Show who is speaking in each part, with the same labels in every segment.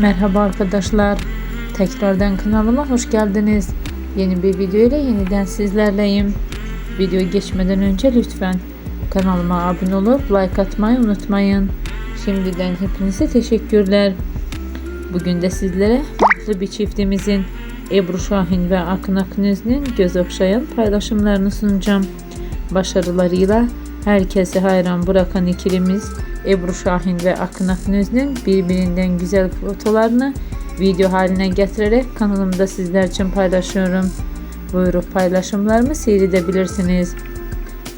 Speaker 1: Merhaba arkadaşlar. Tekrardan kanalıma hoş geldiniz. Yeni bir video ile yeniden sizlerleyim. Video geçmeden önce lütfen kanalıma abone olup like atmayı unutmayın. Şimdiden hepinize teşekkürler. Bugün de sizlere mutlu bir çiftimizin Ebru Şahin ve Akın Akınöz'ün göz okşayan paylaşımlarını sunacağım. Başarılarıyla herkesi hayran bırakan ikilimiz Ebru Şahin ve Akın Akınöz'ün birbirinden güzel fotolarını video haline getirerek kanalımda sizler için paylaşıyorum. Buyurup paylaşımlarımı seyredebilirsiniz.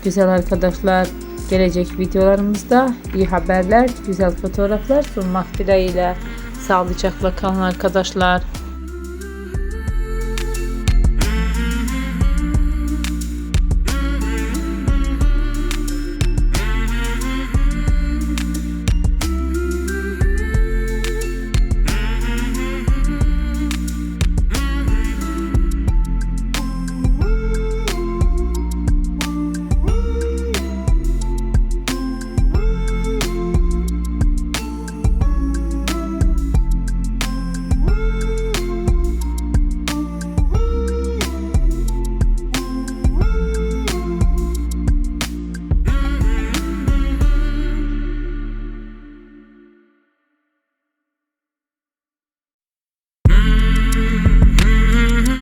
Speaker 1: Güzel arkadaşlar, gelecek videolarımızda iyi haberler, güzel fotoğraflar sunmak dileğiyle. Sağlıcakla kalın arkadaşlar.